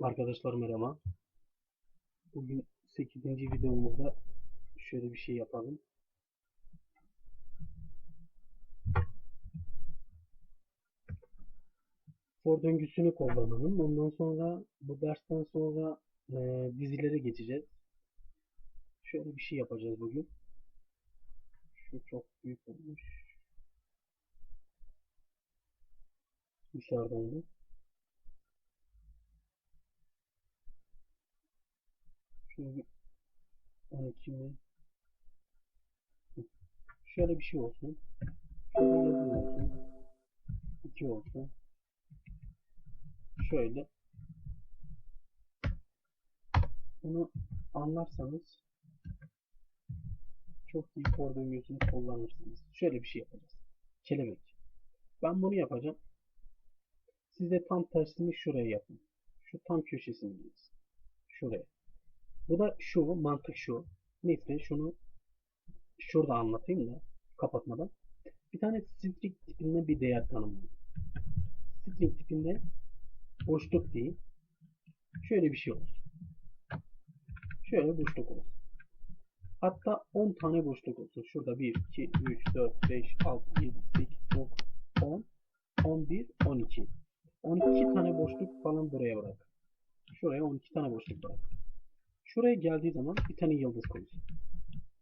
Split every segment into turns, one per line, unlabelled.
Arkadaşlar merhaba. Bugün 8. videomuzda şöyle bir şey yapalım. For döngüsünü kullanalım. Ondan sonra bu dersten sonra e, dizilere geçeceğiz. Şöyle bir şey yapacağız bugün. Şu çok büyük olmuş. Dışarıdan da. Bir 12 mi? Şöyle bir şey olsun. Şöyle yazı olsun. 2 olsun. Şöyle. Bunu anlarsanız çok iyi for döngüsünü kullanırsınız. Şöyle bir şey yapacağız. Kelebek. Ben bunu yapacağım. Siz de tam tersini şuraya yapın. Şu tam köşesindeyiz. Şuraya. Bu da şu, mantık şu. Neyse şunu şurada anlatayım da kapatmadan. Bir tane string tipinde bir değer tanımlayın. String tipinde boşluk değil. Şöyle bir şey olsun. Şöyle boşluk olsun. Hatta 10 tane boşluk olsun. Şurada 1, 2, 3, 4, 5, 6, 7, 8, 9, 10, 11, 12. 12 tane boşluk falan buraya bırak. Şuraya 12 tane boşluk bırak. Şuraya geldiği zaman bir tane yıldız koysun.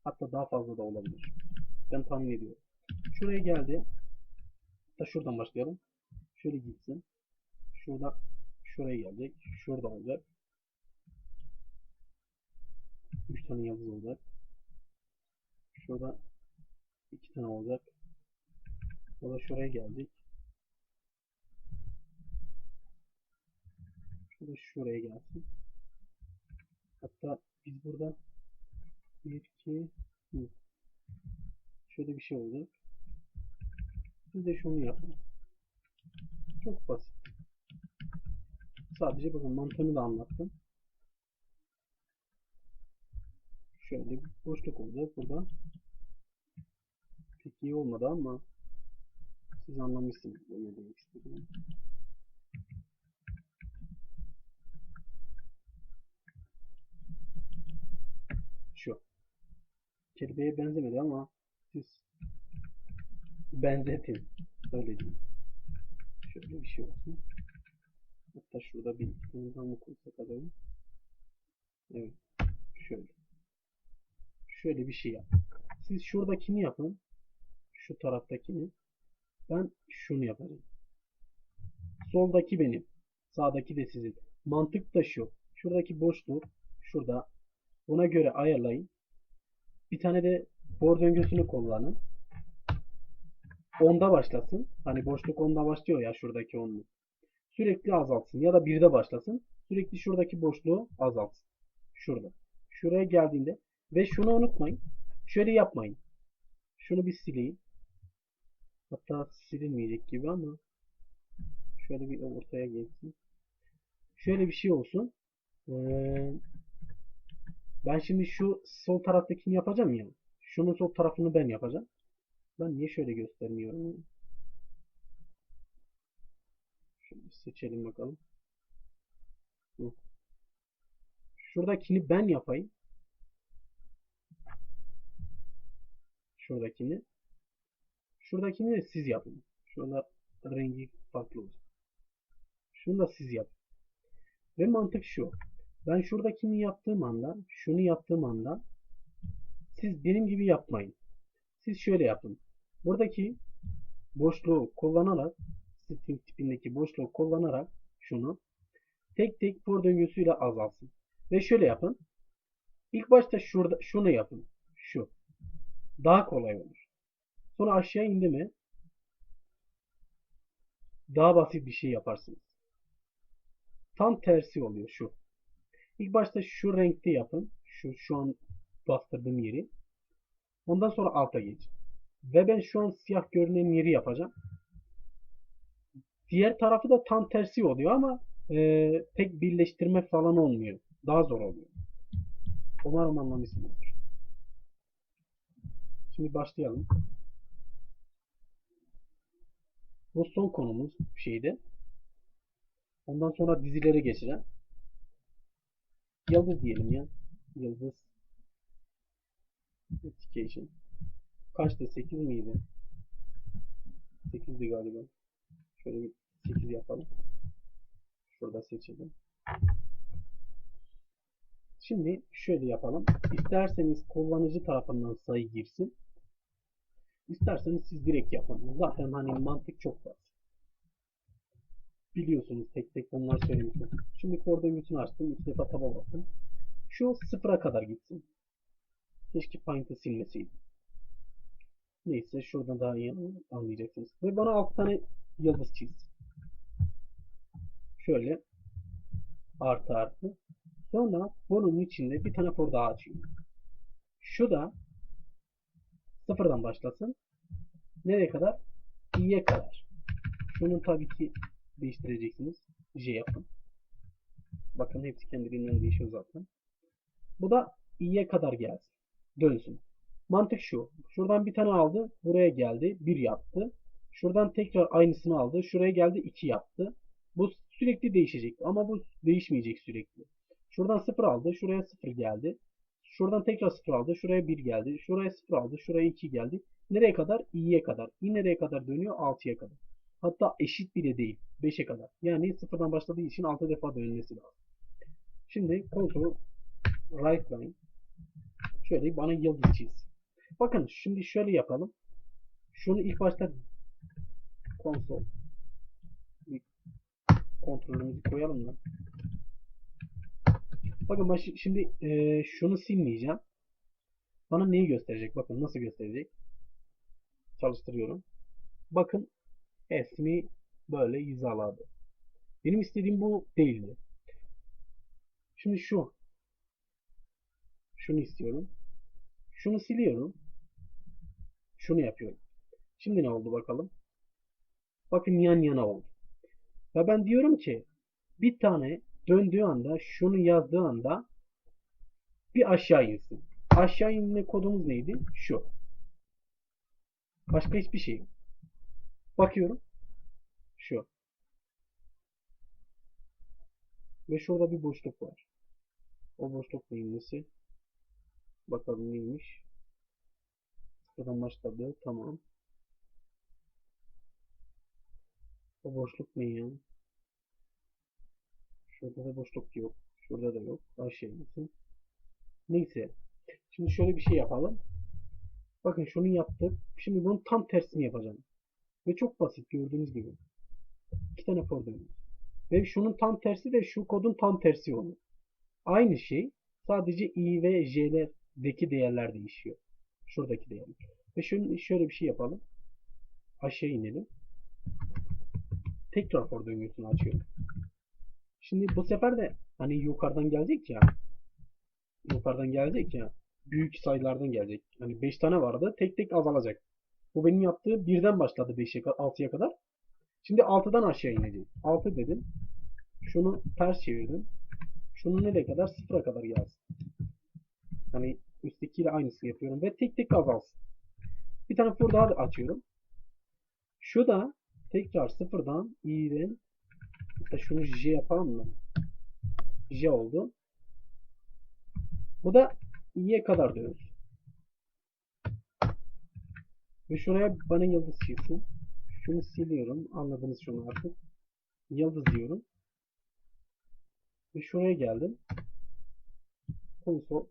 Hatta daha fazla da olabilir. Ben tahmin ediyorum. Şuraya geldi. Da şuradan başlayalım. Şöyle gitsin. Şurada şuraya gelecek. Şurada olacak. 3 tane yıldız olacak. Şurada 2 tane olacak. O da şuraya gelecek. Şurada şuraya gelsin. Hatta biz burada 1, 2, şöyle bir şey olacak. Siz de şunu yapın. Çok basit. Sadece bakın mantığını da anlattım. Şöyle bir boşluk olacak burada. Pek iyi olmadı ama siz anlamışsınız ne demek istediğimi. Şu. Kelebeğe benzemedi ama siz benzetin. Öyle diyeyim. Şöyle bir şey olsun. Hatta şurada bir iki tane daha mı koysak acaba? Evet. Şöyle. Şöyle bir şey yap. Siz şuradakini yapın. Şu taraftakini. Ben şunu yaparım. Soldaki benim. Sağdaki de sizin. Mantık da şu. Şuradaki boşluk şurada Buna göre ayarlayın. Bir tane de for döngüsünü kullanın. Onda başlasın. Hani boşluk onda başlıyor ya şuradaki onlu. Sürekli azaltsın. Ya da birde başlasın. Sürekli şuradaki boşluğu azaltsın. Şurada. Şuraya geldiğinde ve şunu unutmayın. Şöyle yapmayın. Şunu bir sileyim. Hatta silinmeyecek gibi ama şöyle bir ortaya gelsin. Şöyle bir şey olsun. Ee, ben şimdi şu sol taraftakini yapacağım ya. Şunun sol tarafını ben yapacağım. Ben niye şöyle göstermiyorum? Şöyle seçelim bakalım. Şuradakini ben yapayım. Şuradakini. Şuradakini de siz yapın. Şurada rengi farklı olsun. Şunu da siz yapın. Ve mantık şu. Ben şuradakini yaptığım anda, şunu yaptığım anda siz benim gibi yapmayın. Siz şöyle yapın. Buradaki boşluğu kullanarak string tipindeki boşluğu kullanarak şunu tek tek for döngüsüyle azalsın. Ve şöyle yapın. İlk başta şurada şunu yapın. Şu. Daha kolay olur. Sonra aşağı indi mi daha basit bir şey yaparsınız. Tam tersi oluyor şu. İlk başta şu renkte yapın. Şu şu an bastırdığım yeri. Ondan sonra alta geç. Ve ben şu an siyah görünen yeri yapacağım. Diğer tarafı da tam tersi oluyor ama e, tek birleştirme falan olmuyor. Daha zor oluyor. Umarım anlamışsınızdır. Şimdi başlayalım. Bu son konumuz şeydi. Ondan sonra dizilere geçeceğim. Yıldız diyelim ya. Yıldız. Education. Kaçtı? 8 miydi? 8'di galiba. Şöyle bir 8 yapalım. Şurada seçelim. Şimdi şöyle yapalım. İsterseniz kullanıcı tarafından sayı girsin. İsterseniz siz direkt yapın. Zaten hani mantık çok basit. Biliyorsunuz tek tek bunları söylemiştim. Şimdi koordinatını açtım. iki defa taba bastım. Şu sıfıra kadar gitsin. Keşke Paint'ı silmeseydim. Neyse şuradan daha iyi anlayacaksınız. Ve bana 6 tane yıldız çiz. Şöyle artı artı. Sonra bunun içinde bir tane for daha açıyorum. Şu da sıfırdan başlasın. Nereye kadar? i'ye kadar. Şunun tabii ki değiştireceksiniz. J yapın. Bakın hepsi kendiliğinden değişiyor zaten. Bu da i'ye kadar gelsin. Dönsün. Mantık şu. Şuradan bir tane aldı. Buraya geldi. 1 yaptı. Şuradan tekrar aynısını aldı. Şuraya geldi. 2 yaptı. Bu sürekli değişecek. Ama bu değişmeyecek sürekli. Şuradan 0 aldı. Şuraya 0 geldi. Şuradan tekrar 0 aldı. Şuraya 1 geldi. Şuraya 0 aldı. Şuraya 2 geldi. Nereye kadar? i'ye kadar. i nereye kadar dönüyor? 6'ya kadar. Hatta eşit bile değil. 5'e kadar. Yani sıfırdan başladığı için 6 defa dönmesi lazım. Şimdi kontrol right line şöyle bana yıldız çiz. Bakın şimdi şöyle yapalım. Şunu ilk başta konsol kontrolümüzü koyalım da. Bakın baş, şimdi e, şunu silmeyeceğim. Bana neyi gösterecek? Bakın nasıl gösterecek? Çalıştırıyorum. Bakın ismi böyle hizaladı. Benim istediğim bu değildi. Şimdi şu. Şunu istiyorum. Şunu siliyorum. Şunu yapıyorum. Şimdi ne oldu bakalım. Bakın yan yana oldu. Ve ben diyorum ki bir tane döndüğü anda şunu yazdığı anda bir aşağı insin. Aşağı inme kodumuz neydi? Şu. Başka hiçbir şey. Bakıyorum. Şu. Ve şurada bir boşluk var. O boşluk neyin nesi? Bakalım neymiş. Sıfırdan başladı. Tamam. O boşluk ne ya? Şurada da boşluk yok. Şurada da yok. Aşağı insin. Neyse. Şimdi şöyle bir şey yapalım. Bakın şunu yaptık. Şimdi bunun tam tersini yapacağım. Ve çok basit gördüğünüz gibi. İki tane for dönüyor. Ve şunun tam tersi de şu kodun tam tersi olur. Aynı şey sadece i ve j'lerdeki değerler değişiyor. Şuradaki değerler. Ve şöyle, şöyle bir şey yapalım. Aşağı inelim. Tekrar for döngüsünü açıyorum. Şimdi bu sefer de hani yukarıdan gelecek ya. Yukarıdan gelecek ya. Büyük sayılardan gelecek. Hani 5 tane vardı. Tek tek azalacak. Bu benim yaptığı birden başladı 5'e 6'ya kadar. Şimdi 6'dan aşağı inecek. 6 dedim. Şunu ters çevirdim. Şunu nereye kadar? 0'a kadar gelsin. Hani üsttekiyle aynısını yapıyorum ve tek tek azalsın. Bir tane for daha da açıyorum. Şu da tekrar sıfırdan hatta şunu j yapalım mı? j oldu. Bu da i'ye kadar dönüyor. Ve şuraya bana yıldız çizsin. Şunu siliyorum. Anladınız şunu artık. Yıldız diyorum. Ve şuraya geldim. Konsol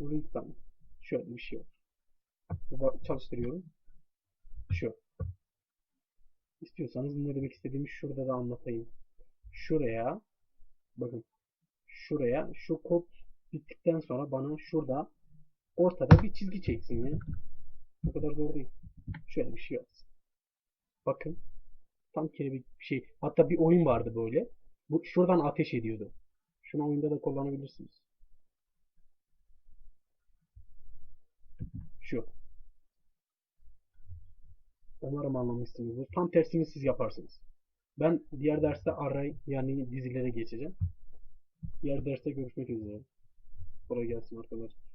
Read'dan şöyle bir şey yok. Çalıştırıyorum. Şu. İstiyorsanız ne demek istediğimi şurada da anlatayım. Şuraya bakın şuraya şu kod bittikten sonra bana şurada ortada bir çizgi çeksin ya. Bu kadar zor değil. Şöyle bir şey yapsın. Bakın. Tam kelebek bir şey. Hatta bir oyun vardı böyle. Bu şuradan ateş ediyordu. Şunu oyunda da kullanabilirsiniz. Şu. Umarım anlamışsınızdır. Tam tersini siz yaparsınız. Ben diğer derste array yani dizilere geçeceğim. Diğer derste görüşmek üzere. Kolay gelsin arkadaşlar.